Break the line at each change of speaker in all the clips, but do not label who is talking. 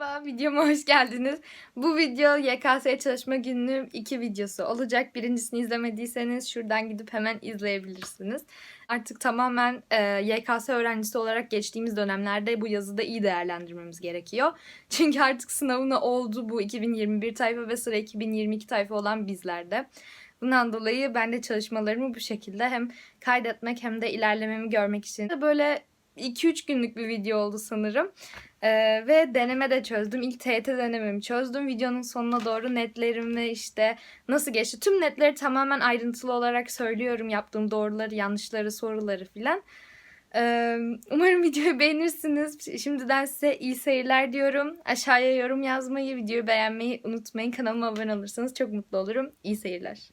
Merhaba, videoma hoş geldiniz. Bu video YKS çalışma gününün iki videosu olacak. Birincisini izlemediyseniz şuradan gidip hemen izleyebilirsiniz. Artık tamamen e, YKS öğrencisi olarak geçtiğimiz dönemlerde bu yazıda iyi değerlendirmemiz gerekiyor. Çünkü artık sınavına oldu bu 2021 tayfa ve sıra 2022 tayfa olan bizlerde. Bundan dolayı ben de çalışmalarımı bu şekilde hem kaydetmek hem de ilerlememi görmek için böyle 2-3 günlük bir video oldu sanırım. Ee, ve deneme de çözdüm. İlk TYT denememi çözdüm. Videonun sonuna doğru netlerimi işte nasıl geçti. Tüm netleri tamamen ayrıntılı olarak söylüyorum. Yaptığım doğruları, yanlışları, soruları filan. Ee, umarım videoyu beğenirsiniz. Şimdiden size iyi seyirler diyorum. Aşağıya yorum yazmayı, videoyu beğenmeyi unutmayın. Kanalıma abone olursanız çok mutlu olurum. İyi seyirler.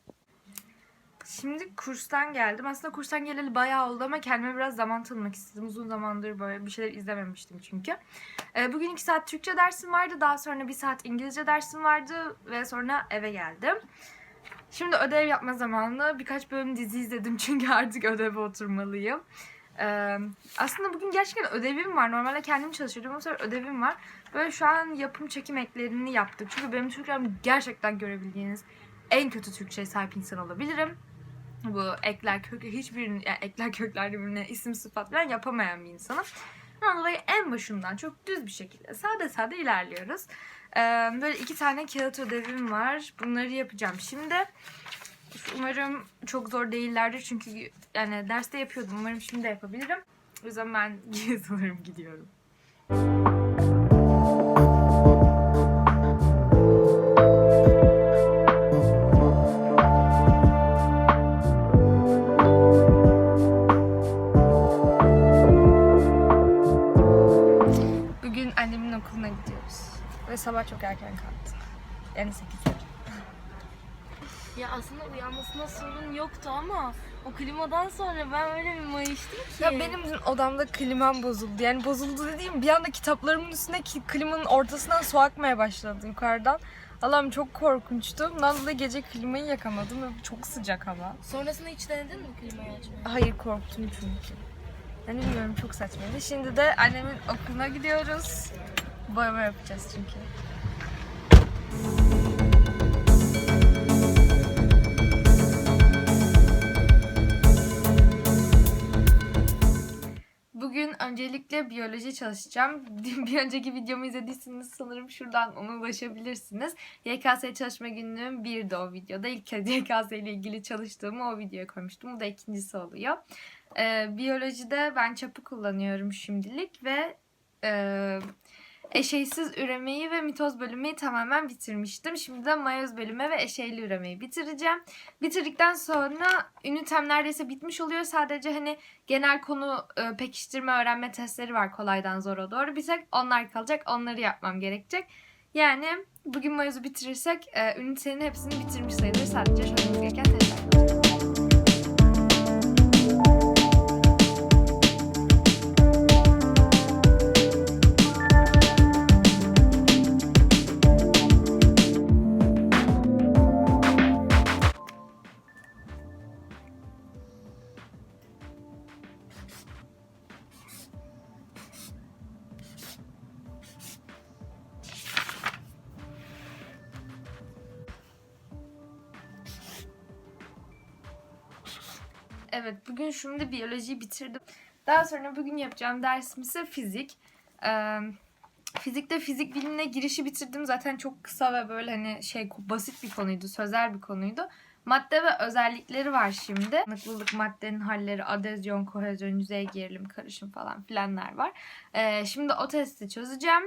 Şimdi kurstan geldim. Aslında kurstan geleli bayağı oldu ama kendime biraz zaman tanımak istedim. Uzun zamandır böyle bir şeyler izlememiştim çünkü. Ee, bugün iki saat Türkçe dersim vardı. Daha sonra bir saat İngilizce dersim vardı. Ve sonra eve geldim. Şimdi ödev yapma zamanı. Birkaç bölüm dizi izledim çünkü artık ödeve oturmalıyım. Ee, aslında bugün gerçekten ödevim var. Normalde kendim çalışıyordum ama sonra ödevim var. Böyle şu an yapım çekim eklerini yaptık. Çünkü benim Türkçem gerçekten görebildiğiniz en kötü Türkçe'ye sahip insan olabilirim bu ekler kök hiçbirini yani ekler kökler birbirine isim sıfat falan yapamayan bir insanım. Ondan dolayı en başından çok düz bir şekilde sade sade ilerliyoruz. Ee, böyle iki tane kağıt ödevim var. Bunları yapacağım şimdi. Umarım çok zor değillerdir çünkü yani derste yapıyordum. Umarım şimdi de yapabilirim. O yüzden ben sanırım gidiyorum. Ve sabah çok erken kalktım. Yani 8'de.
Ya aslında uyanmasına sorun yoktu ama o klimadan sonra ben öyle bir mayıştım ki.
Ya benim dün odamda klimam bozuldu. Yani bozuldu dediğim bir anda kitaplarımın üstüne ki klimanın ortasından su akmaya başladı yukarıdan. Allah'ım çok korkunçtu. Bundan dolayı gece klimayı yakamadım ve çok sıcak hava.
Sonrasında hiç denedin mi klimayı açmayı?
Hayır korktum çünkü. Yani bilmiyorum çok saçmaydı. Şimdi de annemin okuluna gidiyoruz. Boyama yapacağız çünkü. Bugün öncelikle biyoloji çalışacağım. Bir önceki videomu izlediyseniz sanırım şuradan ona ulaşabilirsiniz. YKS çalışma günlüğüm bir de o videoda. İlk kez YKS ile ilgili çalıştığımı o videoya koymuştum. Bu da ikincisi oluyor. Ee, biyolojide ben çapı kullanıyorum şimdilik ve e, eşeysiz üremeyi ve mitoz bölümü tamamen bitirmiştim. Şimdi de mayoz bölümü ve eşeyli üremeyi bitireceğim. Bitirdikten sonra ünitem neredeyse bitmiş oluyor. Sadece hani genel konu e, pekiştirme öğrenme testleri var kolaydan zora doğru. Bir tek onlar kalacak. Onları yapmam gerekecek. Yani bugün mayozu bitirirsek e, ünitenin hepsini bitirmiş sayılır. Sadece çözmemiz gereken testler Evet bugün şimdi biyolojiyi bitirdim. Daha sonra bugün yapacağım dersim ise fizik. Ee, fizikte fizik bilimine girişi bitirdim. Zaten çok kısa ve böyle hani şey basit bir konuydu. Sözel bir konuydu. Madde ve özellikleri var şimdi. Dayanıklılık, maddenin halleri, adezyon, kohezyon, yüzey gerilim, karışım falan filanlar var. Ee, şimdi o testi çözeceğim.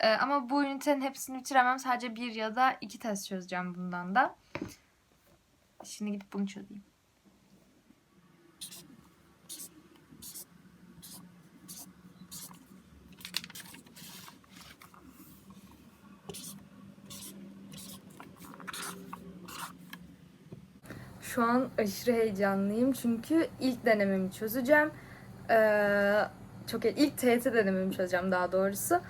Ee, ama bu ünitenin hepsini bitiremem. Sadece bir ya da iki test çözeceğim bundan da. Şimdi gidip bunu çözeyim. Şu an aşırı heyecanlıyım çünkü ilk denememi çözeceğim. Ee, çok ilk TYT denememi çözeceğim daha doğrusu.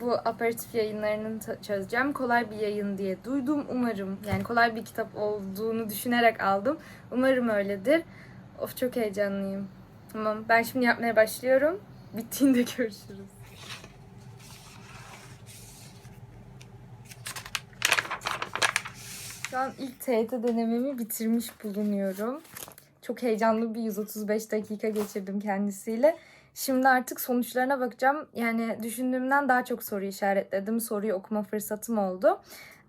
Bu aperatif yayınlarını çözeceğim. Kolay bir yayın diye duydum. Umarım yani kolay bir kitap olduğunu düşünerek aldım. Umarım öyledir. Of çok heyecanlıyım. Tamam ben şimdi yapmaya başlıyorum. Bittiğinde görüşürüz. Şu an ilk TYT denememi bitirmiş bulunuyorum. Çok heyecanlı bir 135 dakika geçirdim kendisiyle. Şimdi artık sonuçlarına bakacağım. Yani düşündüğümden daha çok soru işaretledim. Soruyu okuma fırsatım oldu.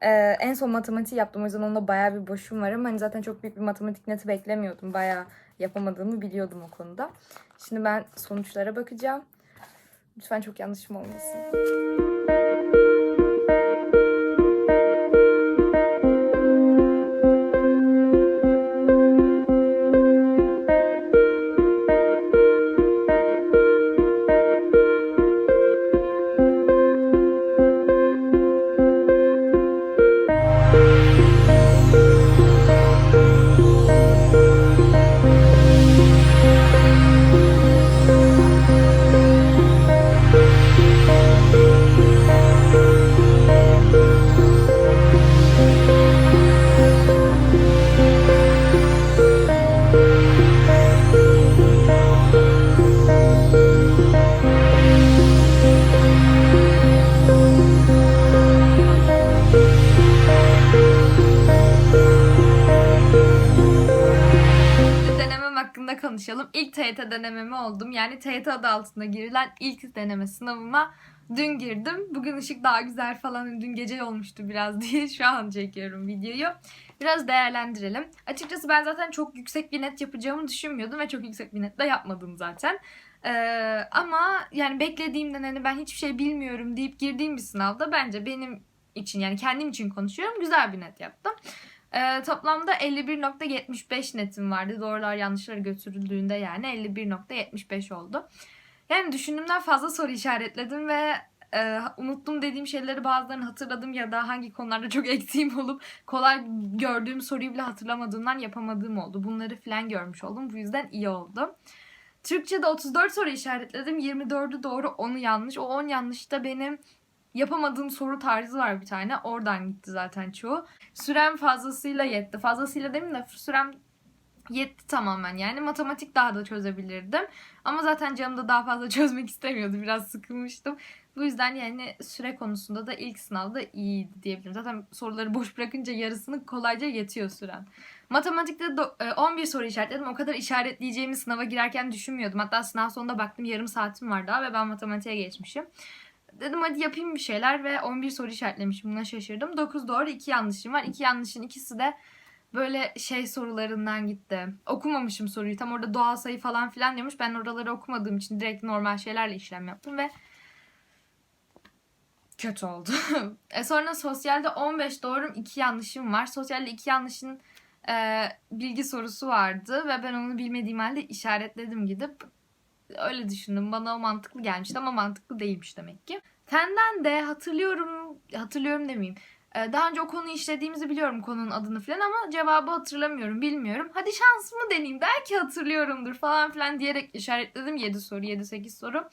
Ee, en son matematiği yaptım. O yüzden onda bayağı bir boşum var ama hani zaten çok büyük bir matematik neti beklemiyordum. Bayağı yapamadığımı biliyordum o konuda. Şimdi ben sonuçlara bakacağım. Lütfen çok yanlışım olmasın. Konuşalım. İlk TYT denememi oldum. Yani TYT adı altında girilen ilk deneme sınavıma dün girdim. Bugün ışık daha güzel falan dün gece olmuştu biraz diye şu an çekiyorum videoyu. Biraz değerlendirelim. Açıkçası ben zaten çok yüksek bir net yapacağımı düşünmüyordum ve çok yüksek bir net de yapmadım zaten. Ee, ama yani beklediğimden hani ben hiçbir şey bilmiyorum deyip girdiğim bir sınavda bence benim için yani kendim için konuşuyorum güzel bir net yaptım. Ee, toplamda 51.75 netim vardı. Doğrular yanlışlar götürüldüğünde yani 51.75 oldu. Yani düşündüğümden fazla soru işaretledim ve e, unuttum dediğim şeyleri bazılarını hatırladım ya da hangi konularda çok eksiğim olup kolay gördüğüm soruyu bile hatırlamadığımdan yapamadığım oldu. Bunları falan görmüş oldum. Bu yüzden iyi oldu. Türkçe'de 34 soru işaretledim. 24'ü doğru, 10'u yanlış. O 10 yanlışta benim yapamadığım soru tarzı var bir tane. Oradan gitti zaten çoğu. Sürem fazlasıyla yetti. Fazlasıyla demeyeyim de sürem yetti tamamen yani. Matematik daha da çözebilirdim. Ama zaten canım da daha fazla çözmek istemiyordu. Biraz sıkılmıştım. Bu yüzden yani süre konusunda da ilk sınavda iyiydi diyebilirim. Zaten soruları boş bırakınca yarısını kolayca yetiyor süren. Matematikte do- e, 11 soru işaretledim. O kadar işaretleyeceğimi sınava girerken düşünmüyordum. Hatta sınav sonunda baktım yarım saatim var daha ve ben matematiğe geçmişim. Dedim hadi yapayım bir şeyler ve 11 soru işaretlemişim. Buna şaşırdım. 9 doğru 2 yanlışım var. 2 yanlışın ikisi de böyle şey sorularından gitti. Okumamışım soruyu. Tam orada doğal sayı falan filan diyormuş. Ben oraları okumadığım için direkt normal şeylerle işlem yaptım ve kötü oldu. e sonra sosyalde 15 doğrum 2 yanlışım var. Sosyalde 2 yanlışın e, bilgi sorusu vardı ve ben onu bilmediğim halde işaretledim gidip. Öyle düşündüm. Bana o mantıklı gelmişti ama mantıklı değilmiş demek ki. Fenden de hatırlıyorum, hatırlıyorum demeyeyim. Ee, Daha önce o konuyu işlediğimizi biliyorum konunun adını falan ama cevabı hatırlamıyorum, bilmiyorum. Hadi şansımı deneyeyim belki hatırlıyorumdur falan filan diyerek işaretledim 7 soru, 7-8 soru.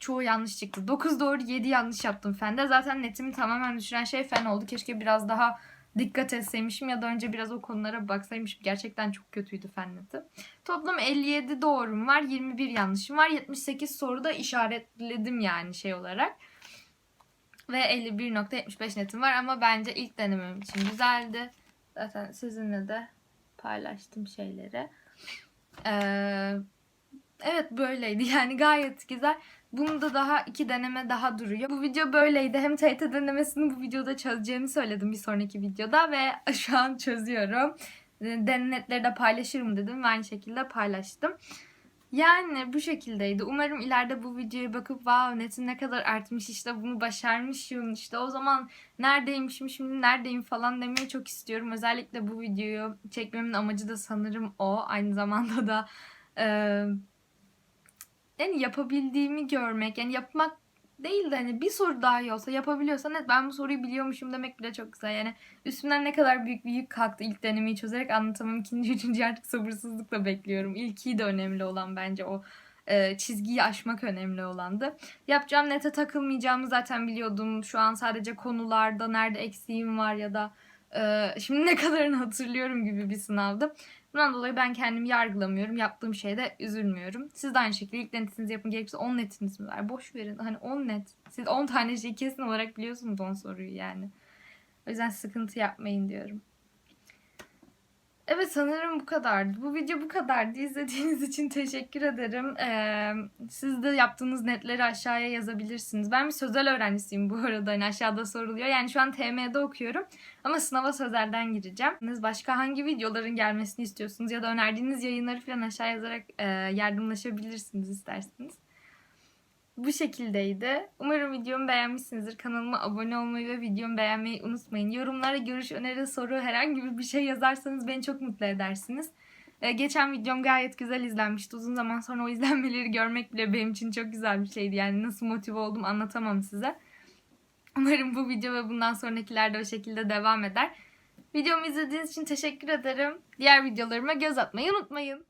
Çoğu yanlış çıktı. 9 doğru 7 yanlış yaptım fende. Zaten netimi tamamen düşüren şey fen oldu. Keşke biraz daha dikkat etseymişim ya da önce biraz o konulara baksaymışım. Gerçekten çok kötüydü fen. Toplam 57 doğrum var, 21 yanlışım var. 78 soruda işaretledim yani şey olarak. Ve 51.75 netim var ama bence ilk denemem için güzeldi. Zaten sizinle de paylaştım şeyleri. Ee, evet böyleydi yani gayet güzel. Bunda daha iki deneme daha duruyor. Bu video böyleydi. Hem TYT denemesini bu videoda çözeceğimi söyledim bir sonraki videoda ve şu an çözüyorum. Denetleri de paylaşırım dedim ve aynı şekilde paylaştım. Yani bu şekildeydi. Umarım ileride bu videoya bakıp wow netim ne kadar artmış işte bunu başarmışım işte o zaman neredeymişim şimdi neredeyim falan demeyi çok istiyorum. Özellikle bu videoyu çekmemin amacı da sanırım o. Aynı zamanda da e, yani yapabildiğimi görmek yani yapmak değil de hani bir soru daha iyi olsa yapabiliyorsan evet ben bu soruyu biliyormuşum demek bile çok güzel. Yani üstümden ne kadar büyük bir yük kalktı ilk denemeyi çözerek anlatamam. İkinci, üçüncü artık sabırsızlıkla bekliyorum. İlki de önemli olan bence o e, çizgiyi aşmak önemli olandı. Yapacağım nete takılmayacağımı zaten biliyordum. Şu an sadece konularda nerede eksiğim var ya da e, şimdi ne kadarını hatırlıyorum gibi bir sınavdı. Bundan dolayı ben kendimi yargılamıyorum. Yaptığım şeyde üzülmüyorum. Siz de aynı şekilde ilk netinizi yapın. Gerekirse 10 netiniz mi var? Boş verin. Hani 10 net. Siz 10 tane şey kesin olarak biliyorsunuz 10 soruyu yani. O yüzden sıkıntı yapmayın diyorum. Evet sanırım bu kadardı. Bu video bu kadardı. İzlediğiniz için teşekkür ederim. Ee, siz de yaptığınız netleri aşağıya yazabilirsiniz. Ben bir sözel öğrencisiyim bu arada. Hani aşağıda soruluyor. Yani şu an TM'de okuyorum. Ama sınava sözelden gireceğim. Siz Başka hangi videoların gelmesini istiyorsunuz ya da önerdiğiniz yayınları falan aşağı yazarak e, yardımlaşabilirsiniz isterseniz. Bu şekildeydi. Umarım videomu beğenmişsinizdir. Kanalıma abone olmayı ve videomu beğenmeyi unutmayın. Yorumlara görüş, öneri, soru herhangi bir şey yazarsanız beni çok mutlu edersiniz. Ee, geçen videom gayet güzel izlenmişti. Uzun zaman sonra o izlenmeleri görmek bile benim için çok güzel bir şeydi. Yani nasıl motive oldum anlatamam size. Umarım bu video ve bundan sonrakiler de o şekilde devam eder. Videomu izlediğiniz için teşekkür ederim. Diğer videolarıma göz atmayı unutmayın.